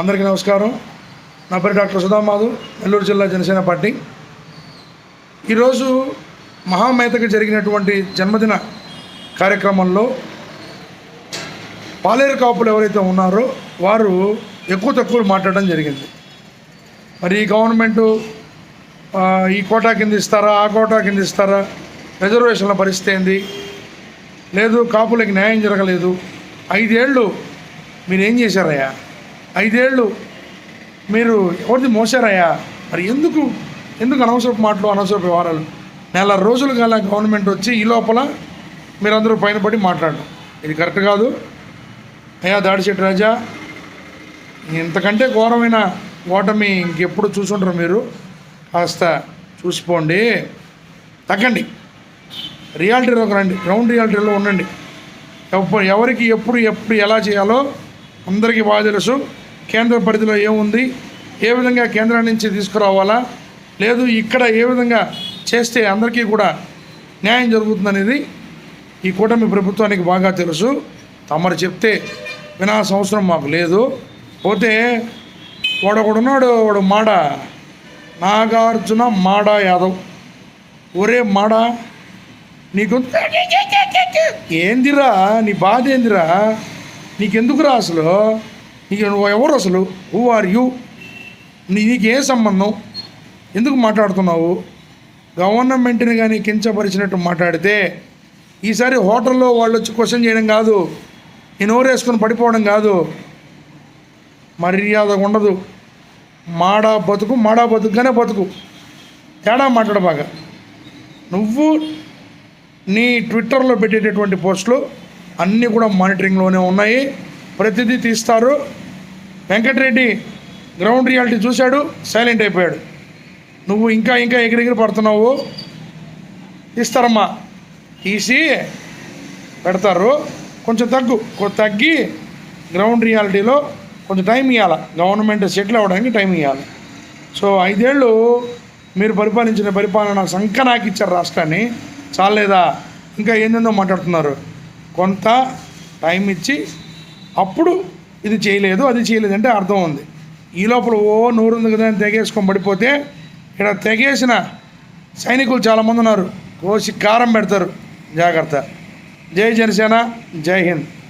అందరికీ నమస్కారం. నా పేరు డాక్టర్ సుధామాధు నెల్లూరు జిల్లా జనసేన పార్టీ. ఈరోజు మహామేతకు జరిగినటువంటి జన్మదిన కార్యక్రమంలో పాలేరు కాపులు ఎవరైతే ఉన్నారో వారు ఎక్కువ తక్కువ మాట్లాడడం జరిగింది. మరి ఈ గవర్నమెంటు ఈ కోటా కింద ఇస్తారా ఆ కోటా కింద ఇస్తారా రిజర్వేషన్ల పరిస్థితి ఏంది? లేదు కాపులకి న్యాయం జరగలేదు. ఐదేళ్ళు మీరేం చేశారయ్యా? ఐదేళ్ళు మీరు ఎవరిది మోసారయ్యా? మరి ఎందుకు? ఎందుకు అనవసరపు మాటలు అనవసరపు వ్యవహారాలు? నెల రోజులు గల గవర్నమెంట్ వచ్చి ఈ లోపల మీరందరూ పైన పడి మాట్లాడడం. ఇది కరెక్ట్ కాదు. అయ్యా దాడిశెట్టి రాజా ఇంతకంటే ఘోరమైన ఓటమి ఇంకెప్పుడు చూసుంటారు మీరు? కాస్త చూసిపోండి. తగ్గండి. రియాలిటీలోకి రండి. గ్రౌండ్ రియాలిటీలో ఉండండి. ఎవరికి ఎప్పుడు ఎప్పుడు ఎలా చేయాలో అందరికీ బాగా తెలుసు. కేంద్ర పరిధిలో ఏముంది? ఏ విధంగా కేంద్రం నుంచి తీసుకురావాలా? లేదు ఇక్కడ ఏ విధంగా చేస్తే అందరికీ కూడా న్యాయం జరుగుతుందనేది ఈ కూటమి ప్రభుత్వానికి బాగా తెలుసు. తమరు చెప్తే వినాల్సిన అవసరం మాకు లేదు. పోతే వాడొకడున్నాడు వాడు మాడ. నాగార్జున మాడ యాదవ్. ఒరే మాడ నీకు ఏందిరా? నీ బాధ ఏందిరా? నీకెందుకురా అసలు? నీకు నువ్వు ఎవరు అసలు? హూ ఆర్ యూ నీ నీకేం సంబంధం? ఎందుకు మాట్లాడుతున్నావు? గవర్నమెంట్ని కానీ కించపరిచినట్టు మాట్లాడితే ఈసారి హోటల్లో వాళ్ళు వచ్చి క్వశ్చన్ చేయడం కాదు నేను ఓరేసుకొని పడిపోవడం కాదు. మర్యాద ఉండదు. మాడా బతుకు మాడా బతుకుగానే బతుకు. తేడా మాట్లాడ బాగా. నువ్వు నీ ట్విట్టర్లో పెట్టేటటువంటి పోస్టులు అన్నీ కూడా మానిటరింగ్లోనే ఉన్నాయి. ప్రతిదీ తీస్తారు. వెంకటరెడ్డి గ్రౌండ్ రియాలిటీ చూశాడు సైలెంట్ అయిపోయాడు. నువ్వు ఇంకా ఇంకా ఎగిరెగిరి పడుతున్నావు. తీస్తారమ్మా. తీసి పెడతారు. కొంచెం తగ్గు తగ్గి గ్రౌండ్ రియాలిటీలో కొంచెం టైం ఇవ్వాలి గవర్నమెంట్ సెటిల్ అవ్వడానికి టైం ఇవ్వాలి సో ఐదేళ్ళు మీరు పరిపాలించిన పరిపాలన సంఖ్య నాకు ఇచ్చారు రాష్ట్రాన్ని. చాలేదా? ఇంకా ఏందేందో మాట్లాడుతున్నారు. కొంత టైం ఇచ్చి అప్పుడు ఇది చేయలేదు అది చేయలేదు అంటే అర్థం ఉంది. ఈ లోపల ఓ నూరుంది కదా అని తెగేసుకొని పడిపోతే ఇక్కడ తెగేసిన సైనికులు చాలామంది ఉన్నారు. కోసి కారం పెడతారు. జాగ్రత్త. జై జనసేన జై హింద్.